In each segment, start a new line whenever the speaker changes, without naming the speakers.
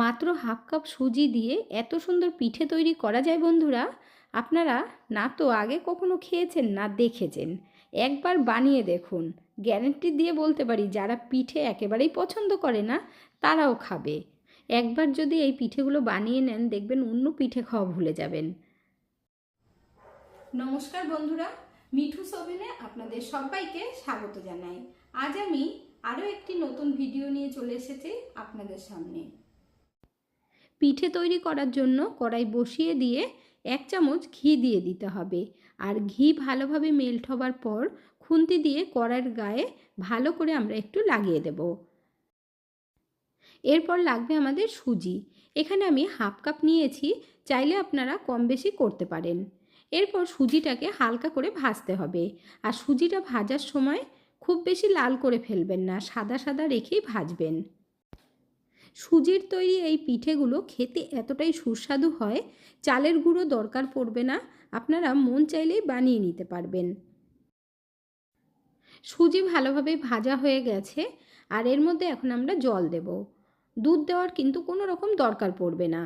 মাত্র half cup সুজি দিয়ে এত সুন্দর পিঠে তৈরি করা যায় বন্ধুরা? আপনারা না তো আগে কখনো খেয়েছেন, না দেখেছেন। একবার বানিয়ে দেখুন। গ্যারেন্টি দিয়ে বলতে পারি, যারা পিঠে একেবারেই পছন্দ করে না, তারাও খাবে। একবার যদি এই পিঠেগুলো বানিয়ে নেন, দেখবেন অন্য পিঠে খাওয়া ভুলে যাবেন। নমস্কার বন্ধুরা, মিঠু সোভেনে আপনাদের সবাইকে স্বাগত জানাই। আজ আমি আরও একটি নতুন ভিডিও নিয়ে চলে এসেছি আপনাদের সামনে। পিঠে তৈরি করার জন্য কড়াই বসিয়ে দিয়ে এক চামচ ঘি দিয়ে দিতে হবে। আর ঘি ভালোভাবে মেল্ট হবার পর খুন্তি দিয়ে কড়াইয়ের গায়ে ভালো করে আমরা একটু লাগিয়ে দেব। এরপর লাগবে আমাদের সুজি। এখানে আমি হাফ কাপ নিয়েছি, চাইলে আপনারা কম বেশি করতে পারেন। এরপর সুজিটাকে হালকা করে ভাজতে হবে। আর সুজিটা ভাজার সময় খুব বেশি লাল করে ফেলবেন না, সাদা সাদা রেখেই ভাজবেন। সুজির তৈরি এই পিঠেগুলো খেতে এতটাই সুস্বাদু হয়, চালের গুঁড়ো দরকার পড়বে না, আপনারা মন চাইলেই বানিয়ে নিতে পারবেন। সুজি ভালোভাবে ভাজা হয়ে গেছে, আর এর মধ্যে এখন আমরা জল দেব। দুধ দেওয়ার কিন্তু কোনো রকম দরকার পড়বে না।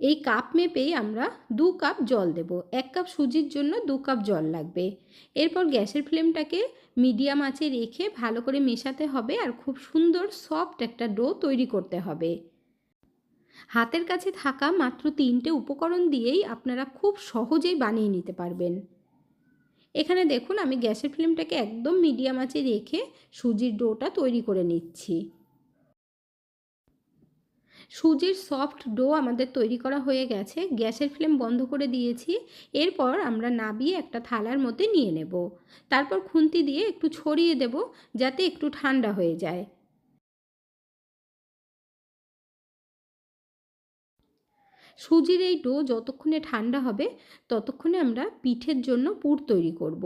এই কাপ মেপেই আমরা দু কাপ জল দেব। এক কাপ সুজির জন্য দু কাপ জল লাগবে। এরপর গ্যাসের ফ্লেমটাকে মিডিয়াম আঁচে রেখে ভালো করে মেশাতে হবে আর খুব সুন্দর সফট একটা ডো তৈরি করতে হবে। হাতের কাছে থাকা মাত্র তিনটে উপকরণ দিয়েই আপনারা খুব সহজেই বানিয়ে নিতে পারবেন। এখানে দেখুন আমি গ্যাসের ফ্লেমটাকে একদম মিডিয়াম আঁচে রেখে সুজির ডোটা তৈরি করে নিচ্ছি। সুজির সফট ডো আমাদের তৈরি করা হয়ে গেছে। গ্যাসের ফ্লেম বন্ধ করে দিয়েছি। এরপর আমরা নাবিয়ে একটা থালার মধ্যে নিয়ে নেব। তারপর খুন্তি দিয়ে একটু ছড়িয়ে দেব যাতে একটু ঠান্ডা হয়ে যায়। সুজির এই ডো যতক্ষণে ঠান্ডা হবে, ততক্ষণে আমরা পিঠের জন্য পুর তৈরি করব।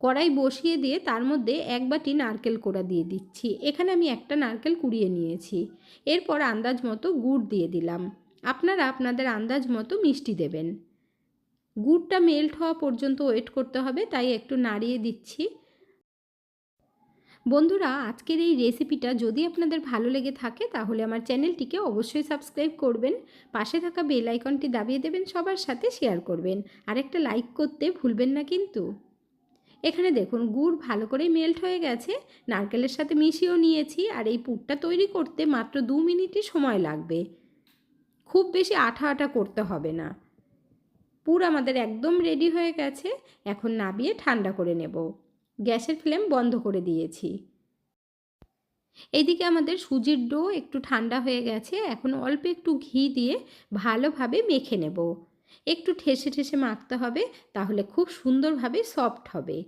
কড়াই বসিয়ে দিয়ে তার মধ্যে এক বাটি নারকেল কোড়া দিয়ে দিচ্ছি। এখানে আমি একটা নারকেল কুড়িয়ে নিয়েছি। এরপর আন্দাজ মতো গুড় দিয়ে দিলাম। আপনারা আপনাদের আন্দাজ মতো মিষ্টি দেবেন। গুড়টা মেল্ট হওয়া পর্যন্ত ওয়েট করতে হবে, তাই একটু নাড়িয়ে দিচ্ছি। বন্ধুরা, আজকের এই রেসিপিটা যদি আপনাদের ভালো লেগে থাকে, তাহলে আমার চ্যানেলটিকে অবশ্যই সাবস্ক্রাইব করবেন, পাশে থাকা বেল আইকনটি দাবিয়ে দেবেন, সবার সাথে শেয়ার করবেন। আর একটা লাইক করতে ভুলবেন না কিন্তু। এখানে দেখুন, গুড় ভালো করে মেল্ট হয়ে গেছে। নারকেলের সাথে মিশিয়েও নিয়েছি আর এই পুরটা তৈরি করতে মাত্র দু মিনিটই সময় লাগবে। খুব বেশি আঠা আঠা করতে হবে না। পুর আমাদের একদম রেডি হয়ে গেছে। এখন নাবিয়ে ঠান্ডা করে নেব। গ্যাসের ফ্লেম বন্ধ করে দিয়েছি। এইদিকে আমাদের সুজির ডো একটু ঠান্ডা হয়ে গেছে। এখন অল্প একটু ঘি দিয়ে ভালোভাবে মেখে নেব। একটু ঠেসে ঠেসে মাখতে হবে, তাহলে খুব সুন্দরভাবে সফট হবে।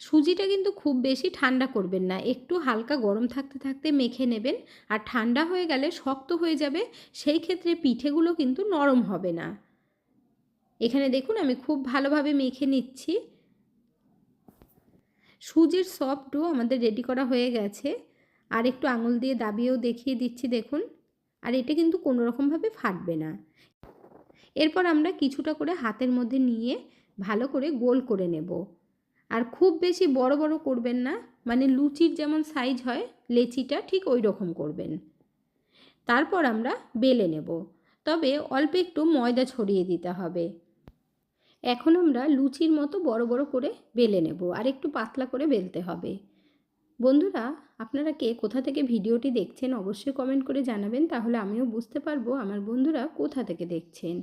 সুজিটা কিন্তু খুব বেশি ঠান্ডা করবেন না, একটু হালকা গরম থাকতে থাকতে মেখে নেবেন, আর ঠান্ডা হয়ে গেলে শক্ত হয়ে যাবে, সেই ক্ষেত্রে পিঠেগুলো কিন্তু নরম হবে না। এখানে দেখুন, আমি খুব ভালোভাবে মেখে নিচ্ছি। সুজির সফট ডো আমাদের রেডি করা হয়ে গেছে, আর একটু আঙুল দিয়ে দাবিয়েও দেখিয়ে দিচ্ছি, দেখুন। আর এটা কিন্তু কোনো রকমভাবে ফাটবে না। এরপর আমরা কিছুটা করে হাতের মধ্যে নিয়ে ভালো করে গোল করে নেব। আর খুব বেশি বড় বড় করবেন না মানে লুচির যেমন সাইজ হয়, লেচিটা ঠিক ওই রকম করবেন। তারপর আমরা বেলে নেব। তবে অল্প একটু ময়দা ছড়িয়ে দিতে হবে। এখন আমরা লুচির মতো বড় বড় করে বেলে নেব। আর একটু পাতলা করে বেলতে হবে। বন্ধুরা, আপনারা কে কোথা থেকে ভিডিওটি দেখছেন অবশ্যই কমেন্ট করে জানাবেন, তাহলে আমিও বুঝতে পারব আমার বন্ধুরা কোথা থেকে দেখছেন।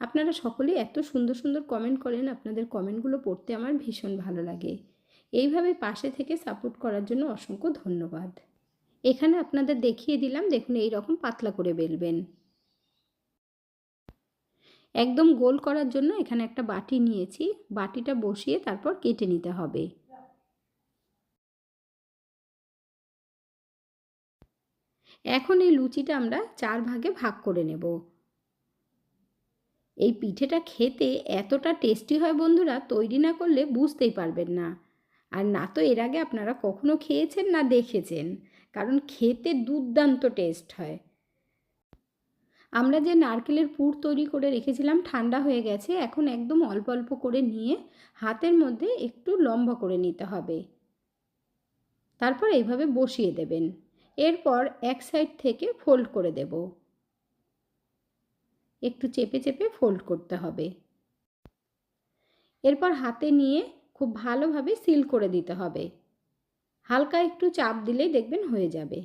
আপনারা সকলেই এত সুন্দর সুন্দর কমেন্ট করেন, আপনাদের কমেন্টগুলো পড়তে আমার ভীষণ ভালো লাগে। এইভাবে পাশে থেকে সাপোর্ট করার জন্য অসংখ্য ধন্যবাদ। এখানে আপনাদের দেখিয়ে দিলাম, দেখুন এই রকম পাতলা করে বেলবেন। একদম গোল করার জন্য এখানে একটা বাটি নিয়েছি, বাটিটা বসিয়ে তারপর কেটে নিতে হবে। এখন এই লুচিটা আমরা চার ভাগে ভাগ করে নেব। এই পিঠেটা খেতে এতটা টেস্টি হয় বন্ধুরা, তৈরি না করলে বুঝতেই পারবেন না। আর না তো এর আগে আপনারা কখনো খেয়েছেন না দেখেছেন, কারণ খেতে দুর্দান্ত টেস্ট হয়। আমরা যে নারকেলের পুর তৈরি করে রেখেছিলাম, ঠান্ডা হয়ে গেছে, এখন একদম অল্প অল্প করে নিয়ে হাতের মধ্যে একটু লম্বা করে নিতে হবে। তারপর এইভাবে বসিয়ে দেবেন। এরপর এক সাইড থেকে ফোল্ড করে দেব। একটু চেপে চেপে ফোল্ড করতে হবে। এরপর হাতে নিয়ে খুব ভালোভাবে সিল করে দিতে হবে। হালকা একটু চাপ দিলেই দেখবেন হয়ে যাবে।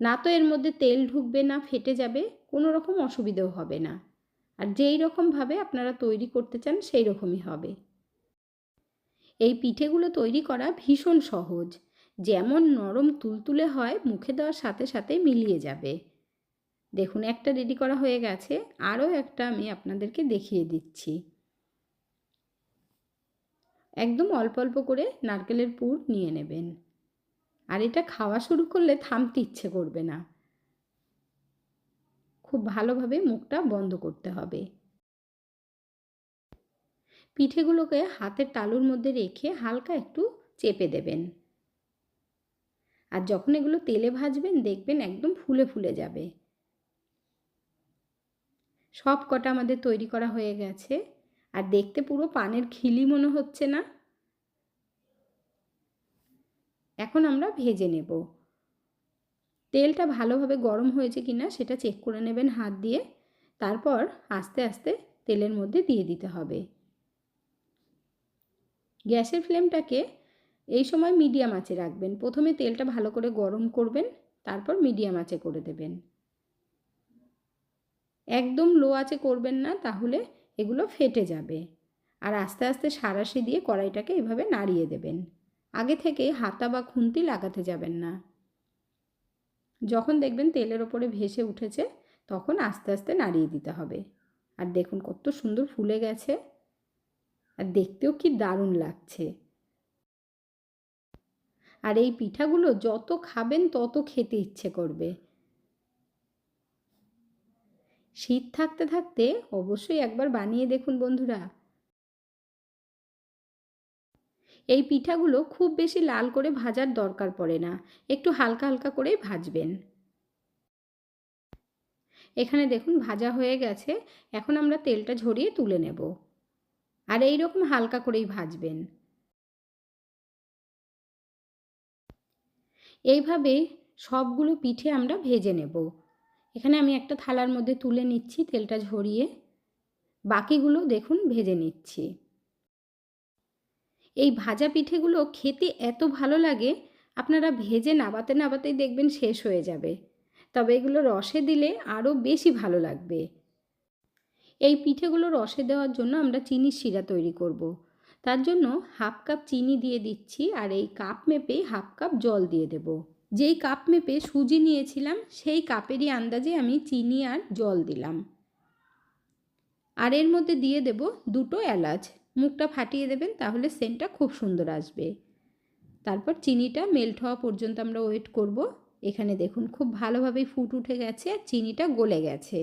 না তো এর মধ্যে তেল ঢুকবে না, ফেটে যাবে, কোনো রকম অসুবিধেও হবে না। আর যেই রকমভাবে আপনারা তৈরি করতে চান, সেই রকমই হবে। এই পিঠেগুলো তৈরি করা ভীষণ সহজ। যেমন নরম তুলতুলে হয়, মুখে দেওয়ার সাথে সাথে মিলিয়ে যাবে। দেখুন, একটা রেডি করা হয়ে গেছে। আরও একটা আমি আপনাদেরকে দেখিয়ে দিচ্ছি। একদম অল্প অল্প করে নারকেলের পুর নিয়ে নেবেন। আর এটা খাওয়া শুরু করলে থামতে ইচ্ছে করবে না। খুব ভালোভাবে মুখটা বন্ধ করতে হবে। পিঠেগুলোকে হাতের তালুর মধ্যে রেখে হালকা একটু চেপে দেবেন। আর যখন এগুলো তেলে ভাজবেন, দেখবেন একদম ফুলে ফুলে যাবে। সব কটা আমাদের তৈরি করা হয়ে গেছে। আর দেখতে পুরো পানের খিলি মনে হচ্ছে না। এখন আমরা ভেজে নেব। তেলটা ভালোভাবে গরম হয়েছে কি না সেটা চেক করে নেবেন হাত দিয়ে। তারপর আস্তে আস্তে তেলের মধ্যে দিয়ে দিতে হবে। গ্যাসের ফ্লেমটাকে এই সময় মিডিয়াম আঁচে রাখবেন। প্রথমে তেলটা ভালো করে গরম করবেন, তারপর মিডিয়াম আঁচে করে দেবেন। একদম লো আঁচে করবেন না, তাহলে এগুলো ফেটে যাবে। আর আস্তে আস্তে সারাশি দিয়ে কড়াইটাকে এভাবে নাড়িয়ে দেবেন। আগে থেকে হাতা বা খুন্তি লাগাতে যাবেন না। যখন দেখবেন তেলের ওপরে ভেসে উঠেছে, তখন আস্তে আস্তে নাড়িয়ে দিতে হবে। আর দেখুন কত সুন্দর ফুলে গেছে। আর দেখতেও কি দারুণ লাগছে। আর এই পিঠাগুলো যত খাবেন তত খেতে ইচ্ছে করবে। শীত থাকতে থাকতে অবশ্যই একবার বানিয়ে দেখুন বন্ধুরা। এই পিঠাগুলো খুব বেশি লাল করে ভাজার দরকার পড়ে না, একটু হালকা হালকা করেই ভাজবেন। এখানে দেখুন ভাজা হয়ে গেছে, এখন আমরা তেলটা ঝরিয়ে তুলে নেব। আর এই রকম হালকা করেই ভাজবেন। এইভাবে সবগুলো পিঠে আমরা ভেজে নেব। এখানে আমি একটা থালার মধ্যে তুলে নিচ্ছি তেলটা ঝরিয়ে। বাকিগুলো দেখুন ভেজে নিচ্ছি। এই ভাজা পিঠেগুলো খেতে এত ভালো লাগে, আপনারা ভেজে নাবাতে নাবাতেই দেখবেন শেষ হয়ে যাবে। তবে এগুলো রসে দিলে আরও বেশি ভালো লাগবে। এই পিঠেগুলো রসে দেওয়ার জন্য আমরা চিনির শিরা তৈরি করব। তার জন্য হাফ কাপ চিনি দিয়ে দিচ্ছি আর এই কাপ মেপে হাফ কাপ জল দিয়ে দেব। যেই কাপ মেপে সুজি নিয়েছিলাম, সেই কাপেরই আন্দাজে আমি চিনি আর জল দিলাম। আর এর মধ্যে দিয়ে দেব দুটো এলাচ। মুখটা ফাটিয়ে দেবেন, তাহলে সেন্টটা খুব সুন্দর আসবে। তারপর চিনিটা মেল্ট হওয়া পর্যন্ত আমরা ওয়েট করব। এখানে দেখুন, খুব ভালোভাবেই ফুট উঠে গেছে আর চিনিটা গলে গেছে।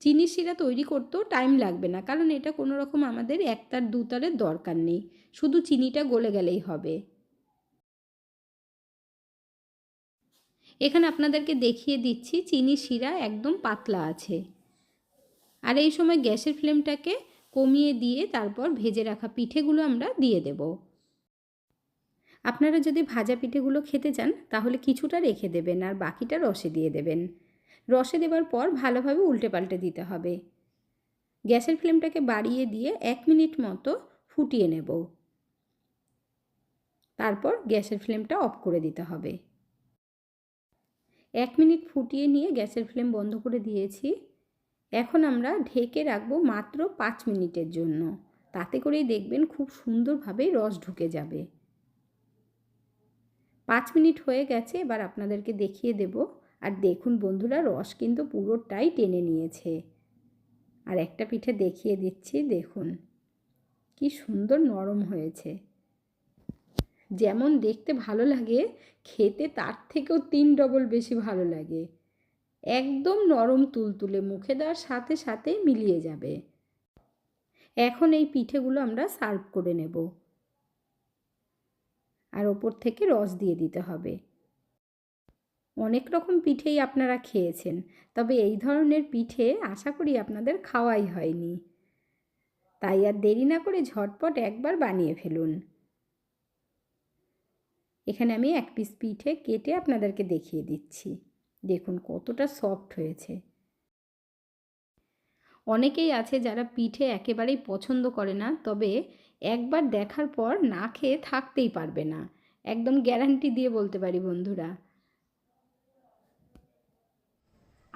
চিনির শিরা তৈরি করতেও টাইম লাগবে না। কারণ এটা কোনো রকম আমাদের একতার, দুতারের দরকার নেই। শুধু চিনিটা গলে গেলেই হবে। এখানে আপনাদেরকে দেখিয়ে দিচ্ছি, চিনি শিরা একদম পাতলা আছে। আর এই সময় গ্যাসের ফ্লেমটাকে কমিয়ে দিয়ে তারপর ভেজে রাখা পিঠেগুলো আমরা দিয়ে দেব। আপনারা যদি ভাজা পিঠেগুলো খেতে চান, তাহলে কিছুটা রেখে দেবেন আর বাকিটা রসে দিয়ে দেবেন। রসে দেবার পর ভালোভাবে উল্টে পাল্টে দিতে হবে। গ্যাসের ফ্লেমটাকে বাড়িয়ে দিয়ে এক মিনিট মতো ফুটিয়ে নেব। তারপর গ্যাসের ফ্লেমটা অফ করে দিতে হবে। এক মিনিট ফুটিয়ে নিয়ে গ্যাসের ফ্লেম বন্ধ করে দিয়েছি। এখন আমরা ঢেকে রাখব মাত্র পাঁচ মিনিটের জন্য। তাতে করেই দেখবেন খুব সুন্দরভাবে রস ঢুকে যাবে। পাঁচ মিনিট হয়ে গেছে, এবার আপনাদেরকে দেখিয়ে দেব আর দেখুন বন্ধুরা, রস কিন্তু পুরোটাই টেনে নিয়েছে। আর একটা পিঠে দেখিয়ে দিচ্ছি, দেখুন। কি সুন্দর নরম হয়েছে। যেমন দেখতে ভালো লাগে, খেতে তার থেকেও তিন ডবল বেশি ভালো লাগে। একদম নরম তুলতুলে মুখে দেওয়ার সাথে সাথে মিলিয়ে যাবে। এখন এই পিঠেগুলো আমরা সার্ভ করে নেব। আর ওপর থেকে রস দিয়ে দিতে হবে। অনেক রকম পিঠেই আপনারা খেয়েছেন। তবে এই ধরনের পিঠে আশা করি আপনাদের খাওয়াই হয়নি। তাই আর দেরি না করে ঝটপট একবার বানিয়ে ফেলুন। এখানে আমি এক পিস পিঠে কেটে আপনাদেরকে দেখিয়ে দিচ্ছি। দেখুন কতটা সফট হয়েছে। অনেকেই আছে যারা পিঠে একেবারেই পছন্দ করে না, তবে একবার দেখার পর না খেয়ে থাকতেই পারবে না। একদম গ্যারান্টি দিয়ে বলতে পারি বন্ধুরা।